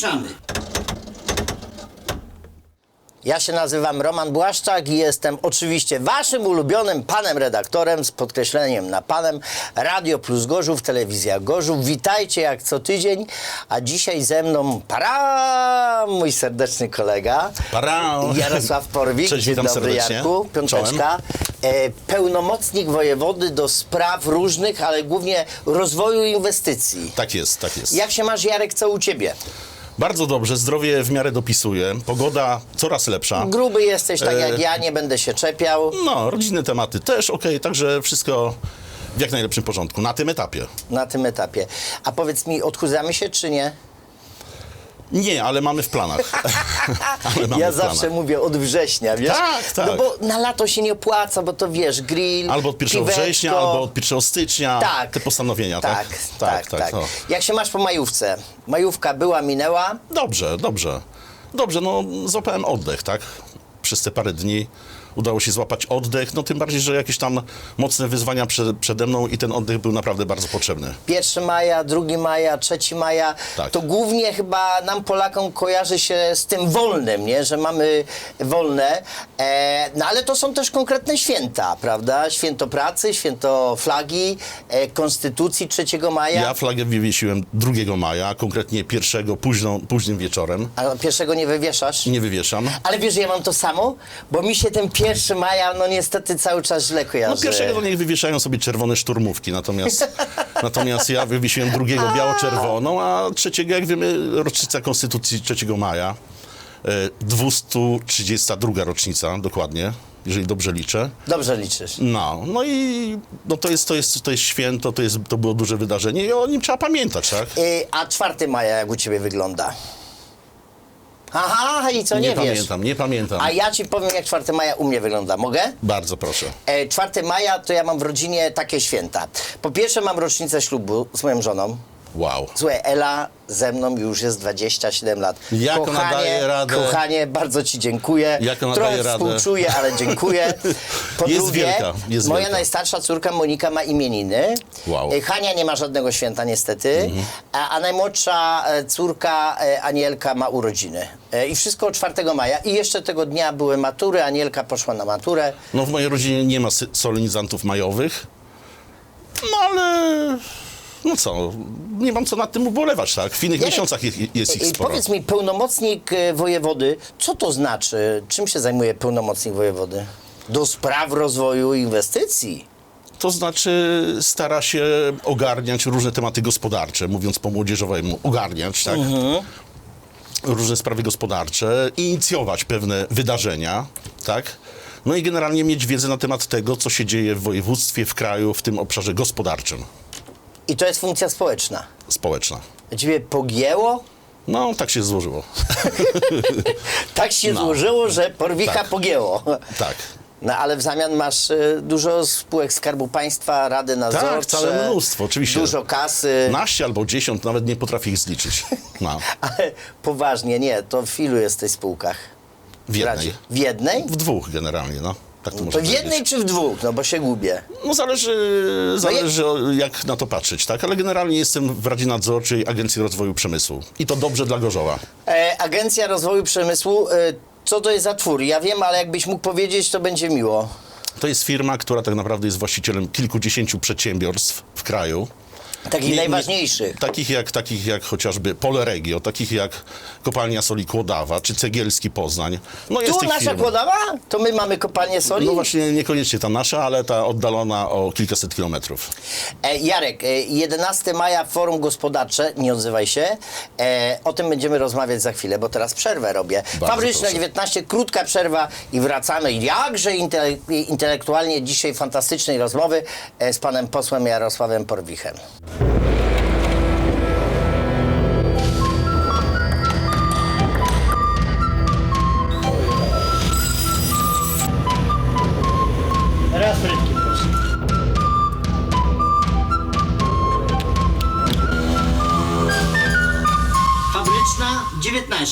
19. Ruszamy. Ja się nazywam Roman Błaszczak i jestem oczywiście waszym ulubionym panem redaktorem z podkreśleniem na panem Radio Plus Gorzów, Telewizja Gorzów. Witajcie jak co tydzień, a dzisiaj ze mną para mój serdeczny kolega Para. Jarosław Porwik. Cześć, Dzień witam dobry serdecznie. Jarku, piąteczka. E, pełnomocnik wojewody do spraw różnych, ale głównie rozwoju inwestycji. Tak jest, tak jest. Jak się masz Jarek, co u ciebie? Bardzo dobrze, zdrowie w miarę dopisuje, pogoda coraz lepsza. Gruby jesteś, tak E, jak ja, nie będę się czepiał. No, rodzinne tematy też, okej, także wszystko w jak najlepszym porządku, na tym etapie. na tym etapie. A powiedz mi, odchudzamy się czy nie? Nie, ale mamy w planach. mamy ja w zawsze planach. mówię od września, wiesz? Tak, tak. No bo na lato się nie opłaca, bo to wiesz, grill, Albo od 1 piweczko. września, albo od 1 stycznia, tak. te postanowienia, tak? Tak, tak, tak. no. Jak się masz po majówce? Majówka była, minęła. Dobrze, dobrze. Dobrze, no złapałem oddech, tak? Przez te parę dni udało się złapać oddech, no tym bardziej, że jakieś tam mocne wyzwania prze, przede mną i ten oddech był naprawdę bardzo potrzebny. 1 maja, 2 maja, 3 maja, Tak. to głównie chyba nam Polakom kojarzy się z tym wolnym, nie? że mamy wolne, e, no ale to są też konkretne święta, prawda? Święto pracy, święto flagi, e, konstytucji 3 maja. Ja flagę wywiesiłem 2 maja, konkretnie pierwszego późno, późnym wieczorem. A pierwszego nie wywieszasz? Nie wywieszam. Ale wiesz, że ja mam to samo? Bo mi się ten 1 maja, no niestety cały czas źle kojarzy. No pierwszego to niech wywieszają sobie czerwone szturmówki, natomiast, natomiast ja wywiesiłem drugiego biało-czerwoną, a trzeciego, jak wiemy, rocznica Konstytucji 3 maja, e, 232 rocznica dokładnie, jeżeli dobrze liczę. Dobrze liczysz. No, no i no to, jest, to, jest, to jest święto, to, jest, to było duże wydarzenie i o nim trzeba pamiętać, tak? Y, a 4 maja jak u ciebie wygląda? Aha, i co nie, nie wiesz? pamiętam, nie pamiętam. A ja ci powiem, jak 4 maja u mnie wygląda. Mogę? Bardzo proszę. E, 4 maja to ja mam w rodzinie takie święta. Po pierwsze mam rocznicę ślubu z moją żoną. Wow. Słuchaj, Ela ze mną już jest 27 lat. Jak ona kochanie, daje radę? Kochanie, bardzo ci dziękuję. Jak ona Trochę daje radę? współczuję, ale dziękuję. Po Jest drugie, wielka, jest moja wielka. najstarsza córka Monika ma imieniny. Wow. Mhm. E, Hania nie ma żadnego święta niestety, a, a najmłodsza e, córka e, Anielka ma urodziny. I wszystko 4 maja. I jeszcze tego dnia były matury, Anielka poszła na maturę. No w mojej rodzinie nie ma solenizantów majowych, no ale no co, nie mam co nad tym ubolewać, tak? W innych Jarek, miesiącach jest, jest ich I sporo. Powiedz mi, pełnomocnik e, wojewody, co to znaczy? Czym się zajmuje pełnomocnik wojewody? Do spraw rozwoju inwestycji. To znaczy stara się ogarniać różne tematy gospodarcze, mówiąc po młodzieżowemu, ogarniać, tak? Różne sprawy gospodarcze, inicjować pewne wydarzenia, tak? No i generalnie mieć wiedzę na temat tego, co się dzieje w województwie, w kraju, w tym obszarze gospodarczym, I to jest funkcja społeczna. społeczna. Ciebie pogięło? No, tak się złożyło. Tak się No. złożyło, że Porwicha Tak. pogięło. tak. No ale w zamian masz e, dużo spółek Skarbu Państwa, rady nadzorcze. Tak, całe mnóstwo, oczywiście. Dużo kasy. Naście albo dziesiąt, nawet nie potrafię ich zliczyć. No, Ale poważnie, nie, to w ilu jesteś spółkach? w jednej. W jednej? W dwóch generalnie, no. Tak to, można w jednej powiedzieć. czy w dwóch? No bo się gubię. No zależy, zależy o- jak na to patrzeć, tak? Ale generalnie jestem w Radzie Nadzorczej Agencji Rozwoju Przemysłu. I to dobrze dla Gorzowa. E, Agencja Rozwoju Przemysłu, e, co to jest za twór? Ja wiem, ale jakbyś mógł powiedzieć, to będzie miło. To jest firma, która tak naprawdę jest właścicielem kilkudziesięciu przedsiębiorstw w kraju. Takich Nie- nie- najważniejszych. Takich jak, takich jak chociażby Poleregio, takich jak Kopalnia Soli Kłodawa, czy Cegielski Poznań. No Tu nasza firm. kłodawa? To my mamy kopalnię soli? No właśnie niekoniecznie ta nasza, ale ta oddalona o kilkaset kilometrów. E, Jarek, e, 11 maja Forum Gospodarcze, nie odzywaj się. E, o tym będziemy rozmawiać za chwilę, bo teraz przerwę robię. Bardzo Fabryczna proszę. 19, krótka przerwa i wracamy. Jakże intele intelektualnie dzisiaj fantastycznej rozmowy e, z panem posłem Jarosławem Porwichem.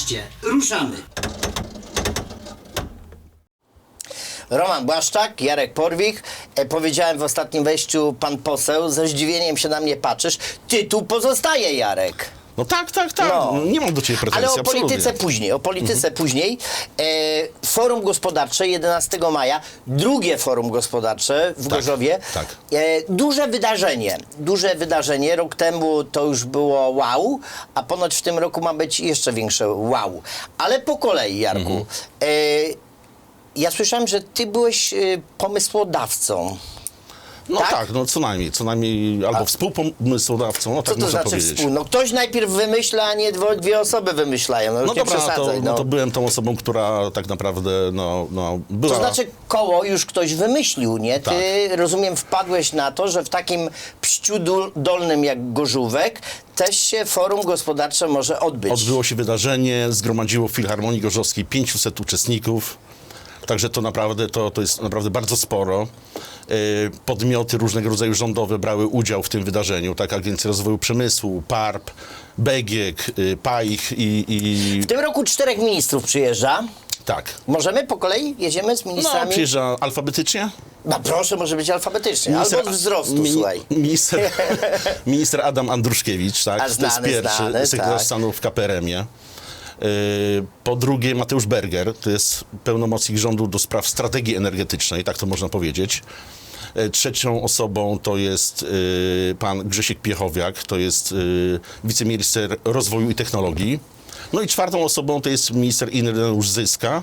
19. Ruszamy. Roman Błaszczak, Jarek Porwich. E, powiedziałem w ostatnim wejściu pan poseł, ze zdziwieniem się na mnie patrzysz. Tytuł pozostaje, Jarek. No tak, tak, tak. No. Nie mam do ciebie pretensji, Ale o absolutnie. polityce później, o polityce później. E, forum gospodarcze 11 maja, drugie forum gospodarcze w Tak, Gorzowie. tak. E, duże wydarzenie, duże wydarzenie. Rok temu to już było wow, a ponoć w tym roku ma być jeszcze większe wow. Ale po kolei, Jarku. Mhm. E, ja słyszałem, że ty byłeś e, pomysłodawcą. No tak? tak? no co najmniej, co najmniej, albo współpomysłodawcą, no Co tak to można znaczy powiedzieć. współ? No ktoś najpierw wymyśla, a nie dwo- dwie osoby wymyślają. No, już No nie dobra, no to, przesadzaj. no to byłem tą osobą, która tak naprawdę, no, no była... To znaczy koło już ktoś wymyślił, nie? Ty, Tak. rozumiem, wpadłeś na to, że w takim pściu dol- dolnym jak Gorzówek też się forum gospodarcze może odbyć. Odbyło się wydarzenie, zgromadziło w Filharmonii Gorzowskiej 500 uczestników. Także to naprawdę, to, to jest naprawdę bardzo sporo. E, Podmioty różnego rodzaju rządowe brały udział w tym wydarzeniu, tak Agencja Rozwoju Przemysłu, PARP, BEGIEK, y, PAIH i, i W tym roku czterech ministrów przyjeżdża. tak. Możemy po kolei? Jedziemy z No, ministrami? przyjeżdża alfabetycznie. No proszę, może być alfabetycznie. Albo od wzrostu, mi- słuchaj. Minister, minister Adam Andruszkiewicz, tak? A to jest znany, pierwszy znany, sekretarz tak. stanu w KPRM-ie. Yy, Po drugie Mateusz Berger, to jest pełnomocnik rządu do spraw strategii energetycznej, tak to można powiedzieć. Yy, Trzecią osobą to jest yy, pan Grzesiek Piechowiak, to jest wiceminister rozwoju i technologii. No i czwartą osobą to jest minister Ireneusz Zyska,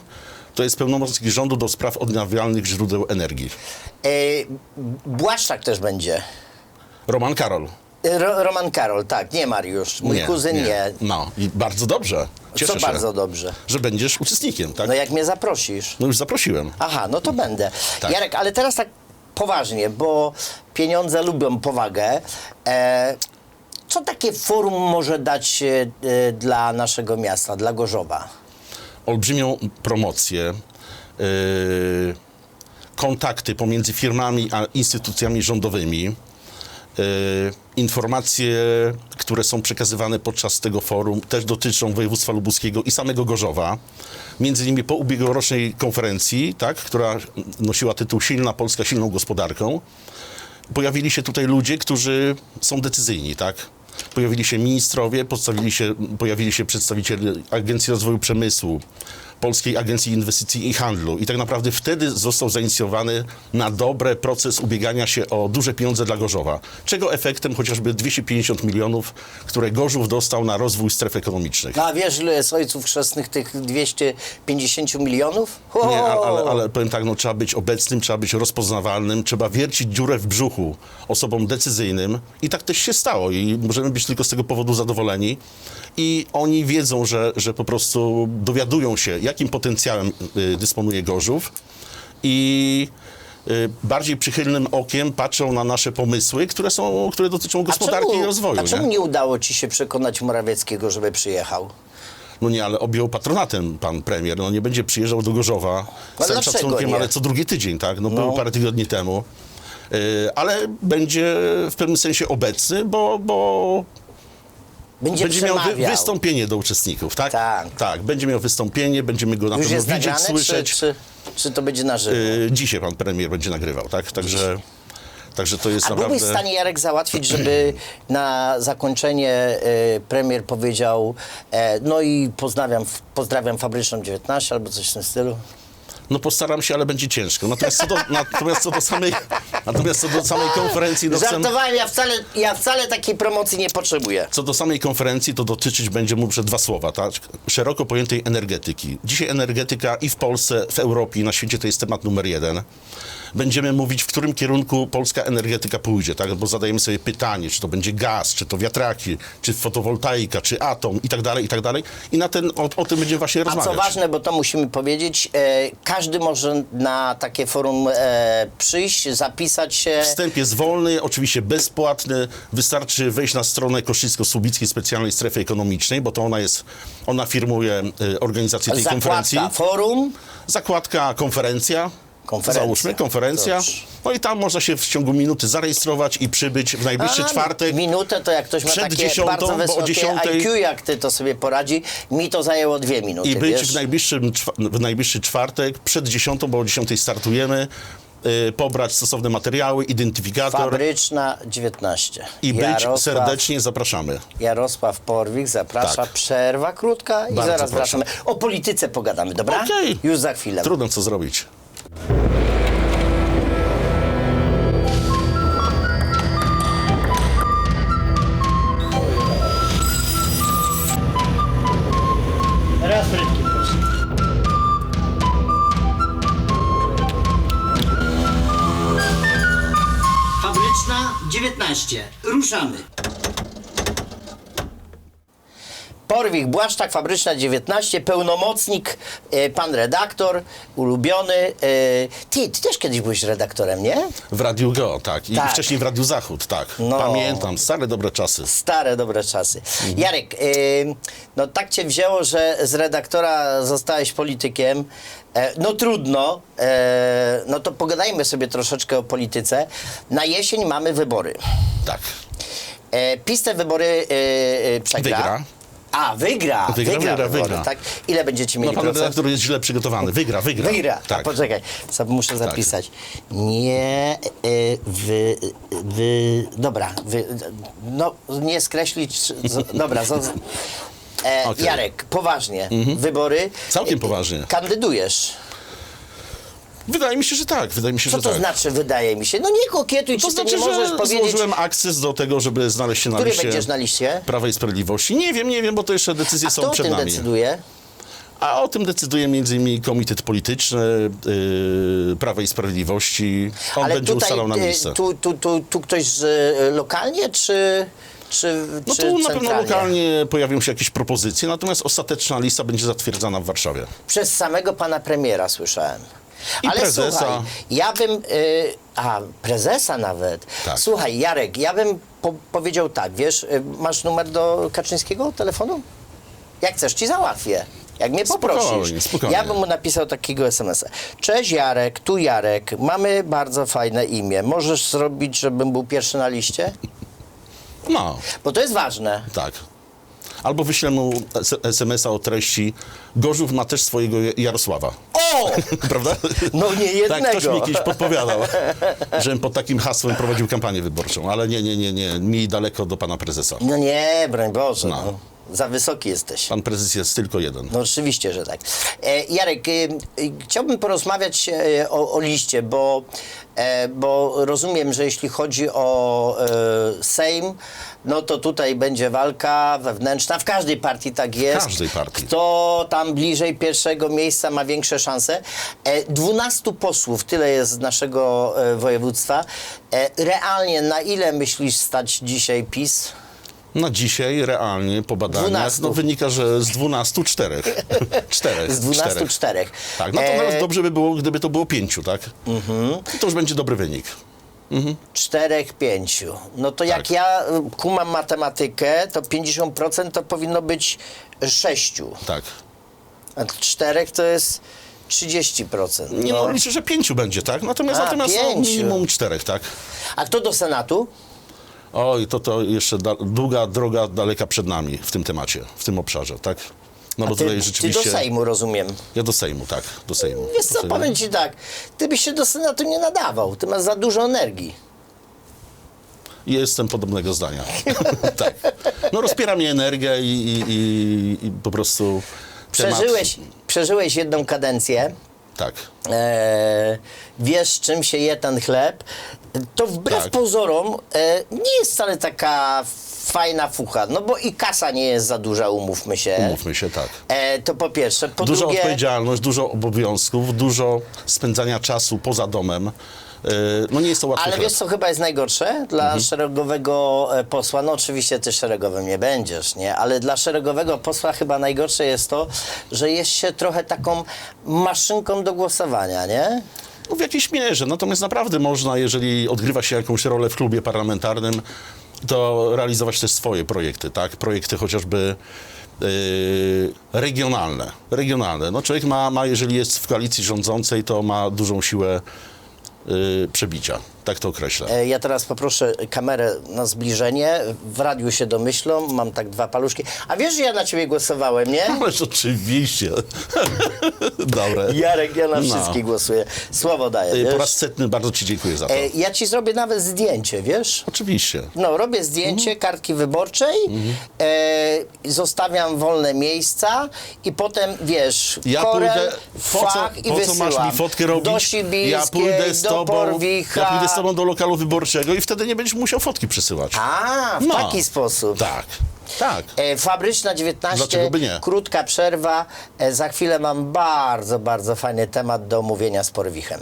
to jest pełnomocnik rządu do spraw odnawialnych źródeł energii. E, Błaszczak też będzie. Roman Karol. E, Ro, Roman Karol, tak, nie Mariusz. Mój kuzyn nie. No i bardzo dobrze. Cieszę Co się, bardzo dobrze. że będziesz uczestnikiem, tak? No jak mnie zaprosisz. No już zaprosiłem. Aha, no to będę. Tak. Jarek, ale teraz tak poważnie, bo pieniądze lubią powagę. E, co takie forum może dać e, e, dla naszego miasta, dla Gorzowa? Olbrzymią promocję, yy, kontakty pomiędzy firmami a instytucjami rządowymi, informacje, które są przekazywane podczas tego forum, też dotyczą województwa lubuskiego i samego Gorzowa. Między innymi po ubiegłorocznej konferencji, tak, która nosiła tytuł Silna Polska silną gospodarką, pojawili się tutaj ludzie, którzy są decyzyjni, tak? Pojawili się ministrowie, się, pojawili się przedstawiciele Agencji Rozwoju Przemysłu, Polskiej Agencji Inwestycji i Handlu. I tak naprawdę wtedy został zainicjowany na dobre proces ubiegania się o duże pieniądze dla Gorzowa. Czego efektem chociażby 250 milionów, które Gorzów dostał na rozwój stref ekonomicznych. No, a wiesz, ile jest ojców chrzestnych tych 250 milionów? Nie, O! ale, ale, ale powiem tak, no, trzeba być obecnym, trzeba być rozpoznawalnym, trzeba wiercić dziurę w brzuchu osobom decyzyjnym i tak też się stało i możemy być tylko z tego powodu zadowoleni. I oni wiedzą, że, że po prostu dowiadują się, jakim potencjałem y, dysponuje Gorzów i y, bardziej przychylnym okiem patrzą na nasze pomysły, które, są, które dotyczą gospodarki i rozwoju. A czemu nie? nie udało ci się przekonać Morawieckiego, żeby przyjechał? No nie, ale objął patronatem pan premier. No nie będzie przyjeżdżał do Gorzowa z całym szacunkiem, nie? ale co drugi tydzień, tak? No, No. był parę tygodni temu. Yy, ale będzie w pewnym sensie obecny, bo, bo Będzie, będzie miał wy, wystąpienie do uczestników, tak? Tak. Tak, będzie miał wystąpienie, będziemy go na Już pewno jest widzieć, nagrane, słyszeć. Czy, czy, czy to będzie na żywo? Yy, dzisiaj pan premier będzie nagrywał, tak? Także, także to jest A naprawdę... byłbyś w stanie, Jarek, załatwić, żeby na zakończenie e, premier powiedział e, no i pozdrawiam, pozdrawiam Fabryczną 19 albo coś w tym stylu? No postaram się, ale będzie ciężko. Natomiast co do, natomiast co do, samej, natomiast co do samej konferencji, no chcę, Żartowałem, ja wcale, ja wcale takiej promocji nie potrzebuję. Co do samej konferencji, to dotyczyć będzie mu dwa słowa, tak? Szeroko pojętej energetyki. Dzisiaj energetyka i w Polsce, w Europie i na świecie to jest temat numer jeden. Będziemy mówić, w którym kierunku polska energetyka pójdzie, tak? Bo zadajemy sobie pytanie, czy to będzie gaz, czy to wiatraki, czy fotowoltaika, czy atom i tak dalej, i tak dalej. I na ten, o, o tym będziemy właśnie A rozmawiać. co ważne, bo to musimy powiedzieć, e, każdy może na takie forum e, przyjść, zapisać się. Wstęp jest wolny, oczywiście bezpłatny. Wystarczy wejść na stronę Koszycko-Słubickiej Specjalnej Strefy Ekonomicznej, bo to ona jest, ona firmuje y, organizację tej konferencji. Zakładka, forum. Zakładka konferencja. Konferencja. Załóżmy, konferencja. Dobrze. No i tam można się w ciągu minuty zarejestrować i przybyć w najbliższy A, czwartek. Minutę to jak ktoś ma przed takie dziesiątą, bardzo bo o wysokie dziesiątej- IQ, jak ty to sobie poradzi, mi to zajęło dwie minuty, I być wiesz? w najbliższym, czwa- w najbliższy czwartek przed dziesiątą, bo o dziesiątej startujemy. y, pobrać stosowne materiały, identyfikator Fabryczna 19. i być Jarosław, serdecznie zapraszamy. Jarosław Porwik zaprasza. Tak. Przerwa krótka i Bardzo zaraz proszę. wracamy. O polityce pogadamy, dobra? Okej. Już za chwilę. Trudno co zrobić. Raz frytki, proszę. Fabryczna 19. Ruszamy. Porwik, Błaszczak, Fabryczna 19, pełnomocnik, e, pan redaktor, ulubiony. E, ty, ty też kiedyś byłeś redaktorem, nie? W Radiu Go, tak. I Tak. wcześniej w Radiu Zachód, tak. No. Pamiętam, stare dobre czasy. Stare, dobre czasy. Jarek, y, no tak cię wzięło, że z redaktora zostałeś politykiem. E, no trudno, e, no to pogadajmy sobie troszeczkę o polityce. Na jesień mamy wybory. Tak. E, PiS te wybory e, e, przegra. Wygra. A, wygra. Wygra, wygra, wybory, wygra. Tak? Ile będziecie mieli No pan procent? redaktor jest źle przygotowany. Wygra, wygra. Wygra. Tak. Poczekaj, sobie muszę zapisać. Nie y, wy, wy, dobra, wy, no nie skreślić, z, dobra, z, e, Okej. Jarek, poważnie, wybory. Całkiem Y, poważnie. Kandydujesz. Wydaje mi się, że tak. Wydaje mi się, Co że to tak. znaczy, wydaje mi się? No nie kokietuj, To czy znaczy, ty nie możesz że powiedzieć, złożyłem akces do tego, żeby znaleźć się na który liście będziesz na liście? Prawa i Sprawiedliwości. Nie wiem, nie wiem, bo to jeszcze decyzje A są kto o przed tym nami. decyduje? A o tym decyduje m.in. Komitet Polityczny yy, Prawa i Sprawiedliwości. On będzie ustalał na y, miejsce. Tu, tu, tu, tu ktoś z, y, lokalnie, czy, czy, No czy tu na pewno centralnie? lokalnie pojawią się jakieś propozycje, natomiast ostateczna lista będzie zatwierdzana w Warszawie. Przez samego pana premiera słyszałem. I Ale prezesa. słuchaj, ja bym. Y, a, prezesa nawet. Tak. Słuchaj, Jarek, ja bym po, powiedział tak, wiesz, y, masz numer do Kaczyńskiego telefonu? Jak chcesz, ci załatwię. Jak mnie Spokojnie, poprosisz. spokojnie. Ja bym mu napisał takiego SMS-a. Cześć Jarek, tu Jarek, mamy bardzo fajne imię. Możesz zrobić, żebym był pierwszy na liście? No, Bo to jest ważne. tak. Albo wyślę mu SMS-a o treści Gorzów ma też swojego Jarosława. O! Prawda? No nie jednego. Tak, ktoś mi kiedyś podpowiadał, żebym pod takim hasłem prowadził kampanię wyborczą, ale nie, nie, nie, nie, mi daleko do pana prezesa. No nie, broń Boże. No. No. Za wysoki jesteś. Pan prezes jest tylko jeden. No oczywiście, że tak. E, Jarek, e, e, chciałbym porozmawiać e, o, o liście, bo, e, bo rozumiem, że jeśli chodzi o e, Sejm, no to tutaj będzie walka wewnętrzna. W każdej partii tak jest. każdej partii. Kto tam bliżej pierwszego miejsca ma większe szanse. E, 12 posłów, tyle jest z naszego e, województwa. E, realnie na ile myślisz stać dzisiaj PiS? Na dzisiaj realnie po badaniach 12. no, wynika, że z 12 czterech. czterech. Z 12 czterech. czterech. Tak, natomiast E, Mhm. dobrze by było, gdyby to było pięciu, tak? I to już będzie dobry wynik. czterech, pięciu. No to jak Tak. ja y, kumam matematykę, to 50% to powinno być sześciu. Tak. A czterech to jest 30%. Nie no, liczę, że pięciu będzie, tak? Natomiast, A, natomiast no, pięciu. minimum czterech, tak? A kto do Senatu? Oj, to, to jeszcze da, długa droga daleka przed nami w tym temacie, w tym obszarze, tak? No A bo ty, tutaj ty rzeczywiście... do Sejmu, rozumiem. Ja do Sejmu, tak, do Sejmu. Wiesz co, powiem ci tak, ty byś się do Senatu nie nadawał, ty masz za dużo energii. Jestem podobnego zdania. tak. No rozpiera mnie energia i, i, i, i po prostu temat... Przeżyłeś, przeżyłeś jedną kadencję, Tak. e, wiesz czym się je ten chleb, to wbrew Tak. pozorom e, nie jest wcale taka fajna fucha, no bo i kasa nie jest za duża, umówmy się. Umówmy się, tak. E, to po pierwsze. Po Dużo drugie, odpowiedzialność, dużo obowiązków, dużo spędzania czasu poza domem. Yy, No nie jest to łatwy ale wiesz co chyba jest najgorsze dla Mhm. szeregowego e, posła? No oczywiście ty szeregowym nie będziesz, nie? Ale dla szeregowego posła chyba najgorsze jest to, że jest się trochę taką maszynką do głosowania, nie? No w jakiejś mierze. Natomiast naprawdę można, jeżeli odgrywa się jakąś rolę w klubie parlamentarnym, to realizować też swoje projekty, tak? Projekty chociażby yy, regionalne. Regionalne. No człowiek ma, ma, jeżeli jest w koalicji rządzącej, to ma dużą siłę przebicia. Tak to określę. E, Ja teraz poproszę kamerę na zbliżenie. W radiu się domyślą, mam tak dwa paluszki. A wiesz, że ja na ciebie głosowałem, nie? Ależ oczywiście. Dobre. Jarek, ja na No. wszystkich głosuję. Słowo daję, Y, wiesz? Po raz setny bardzo Ci dziękuję za to. E, Ja ci zrobię nawet zdjęcie, wiesz? Oczywiście. No, robię zdjęcie kartki wyborczej, e, zostawiam wolne miejsca i potem, wiesz, Ja korel, pójdę, po co, fach i po co masz mi fotkę robić? Do Sibilskiej, ja pójdę z do tobą, Porwicha. ja pójdę z tobą do lokalu wyborczego i wtedy nie będziesz musiał fotki przesyłać. A, w No. taki sposób. Tak, tak. E, Fabryczna 19, Dlaczego by nie? krótka przerwa. E, za chwilę mam bardzo, bardzo fajny temat do omówienia z Porwichem.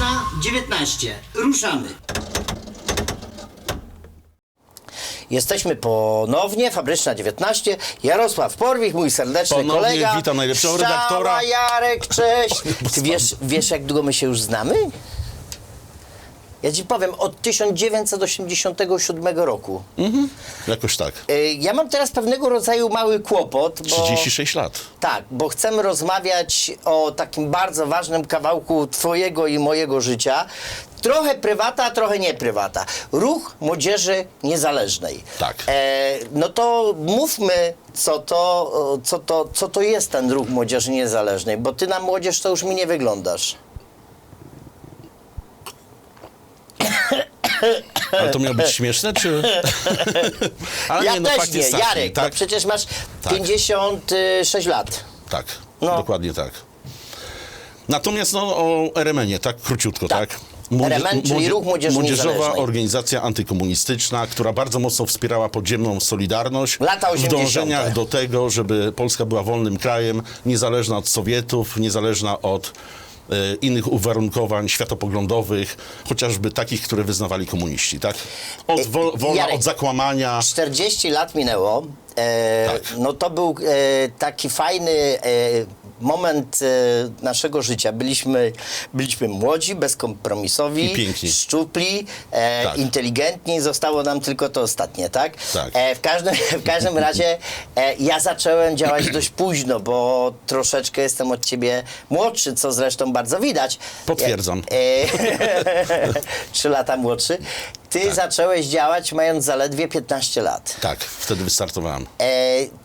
19.19. Ruszamy. Jesteśmy ponownie, Fabryczna 19, Jarosław Porwich, mój serdeczny Ponownie kolega. witam najlepszego Szczała redaktora. Jarek, cześć. Ty wiesz, wiesz, jak długo my się już znamy? Ja ci powiem, od 1987 roku. Jakoś tak. Y, Ja mam teraz pewnego rodzaju mały kłopot, bo... 36 lat. Tak, bo chcemy rozmawiać o takim bardzo ważnym kawałku twojego i mojego życia. Trochę prywata, a trochę nie prywata. Ruch Młodzieży Niezależnej. Tak. E, no to mówmy, co to, o, co, to, co to jest ten Ruch Młodzieży Niezależnej, bo ty na młodzież to już mi nie wyglądasz. Ale to miało być śmieszne, czy... Ale ja nie, no też fakt nie, jest taki, Jarek, tak? no przecież masz Tak. 56 lat. Tak, No. dokładnie tak. Natomiast no, o RMN-ie, tak króciutko, Tak. tak? RMN, czyli Ruch Młodzieży Młodzieżowa Niezależnej. organizacja antykomunistyczna, która bardzo mocno wspierała podziemną Solidarność Lata w 80. dążeniach do tego, żeby Polska była wolnym krajem, niezależna od Sowietów, niezależna od innych uwarunkowań światopoglądowych, chociażby takich, które wyznawali komuniści, tak? Od, wo, wolna Jarek, od zakłamania. 40 lat minęło. E, Tak. No to był e, taki fajny e, moment e, naszego życia. Byliśmy, byliśmy młodzi, bezkompromisowi, I piękni. szczupli, e, Tak. inteligentni. Zostało nam tylko to ostatnie, tak? Tak. E, w, każdym, w każdym razie e, ja zacząłem działać dość późno, bo troszeczkę jestem od ciebie młodszy, co zresztą bardzo widać. Potwierdzam. E, Trzy lata młodszy. Ty Tak. zacząłeś działać mając zaledwie 15 lat. Tak, wtedy wystartowałem. E,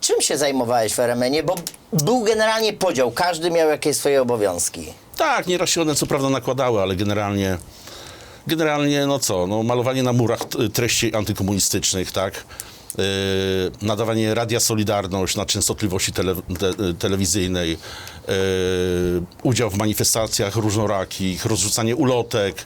czym się zajmowałeś w RMN-ie? Bo był generalnie podział, każdy miał jakieś swoje obowiązki. Tak, nieraz się one co prawda nakładały, ale generalnie, generalnie no co, no malowanie na murach t- treści antykomunistycznych, tak? Yy, nadawanie Radia Solidarność na częstotliwości tele, te, telewizyjnej, yy, udział w manifestacjach różnorakich, rozrzucanie ulotek,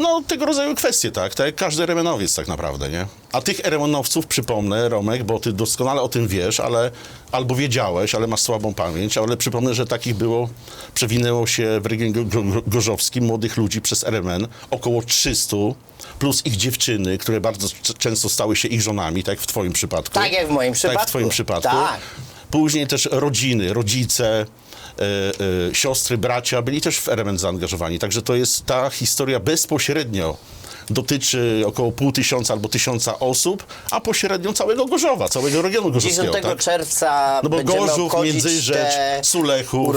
no tego rodzaju kwestie, tak, tak jak każdy remenowiec tak naprawdę, nie? A tych remenowców, przypomnę, Romek, bo ty doskonale o tym wiesz, ale albo wiedziałeś, ale masz słabą pamięć, ale przypomnę, że takich było, przewinęło się w regionie go- go- gorzowskim młodych ludzi przez RMN, około 300, plus ich dziewczyny, które bardzo często stały się ich żonami, tak jak w twoim przypadku. Tak jak w moim Tak przypadku. w twoim przypadku. Tak. Później też rodziny, rodzice, siostry, bracia byli też w RMN zaangażowani. Także to jest ta historia bezpośrednio dotyczy około pół tysiąca albo tysiąca osób, a pośrednio całego Gorzowa, całego regionu 10 gorzowskiego. Tak? czerwca No bo Gorzów, Międzyrzecz, Sulechów.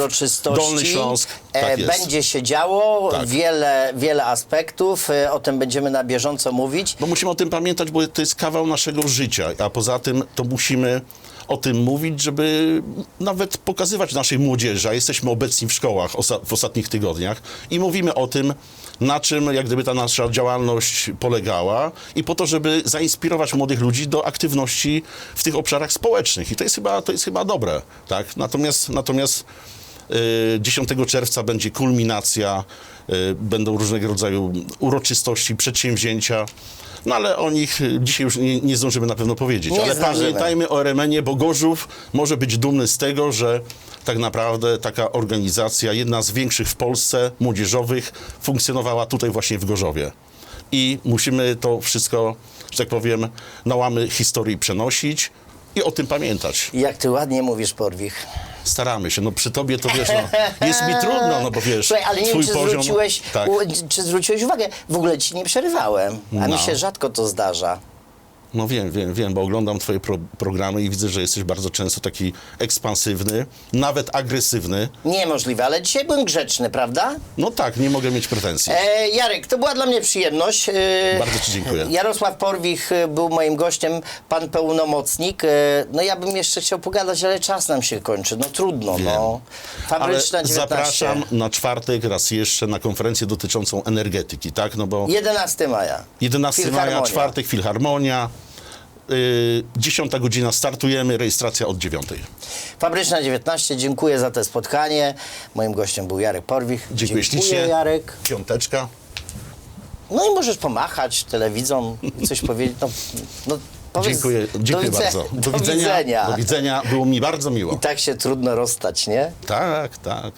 Dolny Śląsk. E, Tak jest. Będzie się działo, Tak. wiele, wiele aspektów, e, o tym będziemy na bieżąco mówić. Bo musimy o tym pamiętać, bo to jest kawał naszego życia, a poza tym to musimy o tym mówić, żeby nawet pokazywać naszej młodzieży, a jesteśmy obecni w szkołach osa- w ostatnich tygodniach i mówimy o tym, na czym jak gdyby ta nasza działalność polegała i po to, żeby zainspirować młodych ludzi do aktywności w tych obszarach społecznych. I to jest chyba, to jest chyba dobre, tak? Natomiast, natomiast y, 10 czerwca będzie kulminacja, y, będą różnego rodzaju uroczystości, przedsięwzięcia. No ale o nich dzisiaj już nie, nie zdążymy na pewno powiedzieć. Nie ale zdążymy. pamiętajmy o RMN-ie, bo Gorzów może być dumny z tego, że tak naprawdę taka organizacja, jedna z większych w Polsce, młodzieżowych, funkcjonowała tutaj właśnie w Gorzowie. I musimy to wszystko, że tak powiem, na łamy historii przenosić i o tym pamiętać. Jak ty ładnie mówisz, Porwich. Staramy się. No przy tobie to wiesz, no, jest mi trudno, no bo wiesz, Słuchaj, ale nie wiem, twój czy poziom... zwróciłeś, Tak. u, czy zwróciłeś uwagę, w ogóle ci nie przerywałem, a mi No. się rzadko to zdarza. No wiem, wiem, wiem, bo oglądam twoje pro programy i widzę, że jesteś bardzo często taki ekspansywny, nawet agresywny. Niemożliwe, ale dzisiaj byłem grzeczny, prawda? No tak, nie mogę mieć pretensji. E, Jarek, to była dla mnie przyjemność. E, Bardzo ci dziękuję. Jarosław Porwich e, był moim gościem, pan pełnomocnik. E, no ja bym jeszcze chciał pogadać, ale czas nam się kończy. No trudno, Wiem. no. Ale Fabryczna 19. zapraszam na czwartek raz jeszcze na konferencję dotyczącą energetyki, tak? No bo 11 maja. 11 maja, czwartek, Filharmonia. Yy, 10 godzina startujemy, rejestracja od 9. Fabryczna 19, dziękuję za to spotkanie. Moim gościem był Jarek Porwich. Dziękuję ślicznie. Jarek. Piąteczka. No i możesz pomachać telewidzom, coś powiedzieć. No, no, powiedz Dziękuję, dziękuję do widzenia- bardzo. Do, widzenia. Do widzenia. Było mi bardzo miło. I tak się trudno rozstać, nie? Tak, tak.